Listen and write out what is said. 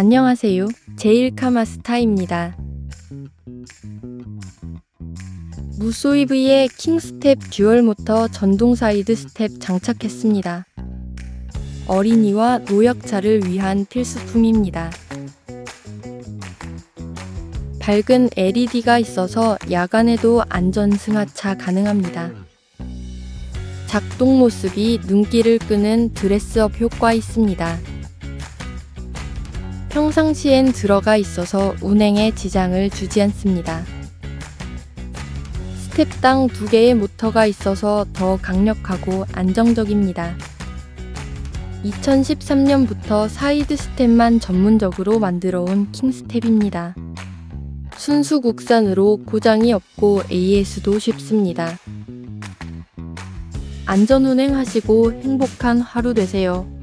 안녕하세요. 제일카마스타입니다. 무소이브의 킹스텝 듀얼 모터 전동 사이드 스텝 장착했습니다. 어린이와 노약자를 위한 필수품입니다. 밝은 LED가 있어서 야간에도 안전 승하차 가능합니다. 작동 모습이 눈길을 끄는 드레스업 효과 있습니다. 평상시엔 들어가 있어서 운행에 지장을 주지 않습니다. 스텝당 두 개의 모터가 있어서 더 강력하고 안정적입니다. 2013년부터 사이드 스텝만 전문적으로 만들어 온 킹스텝입니다. 순수 국산으로 고장이 없고 AS도 쉽습니다. 안전 운행하시고 행복한 하루 되세요.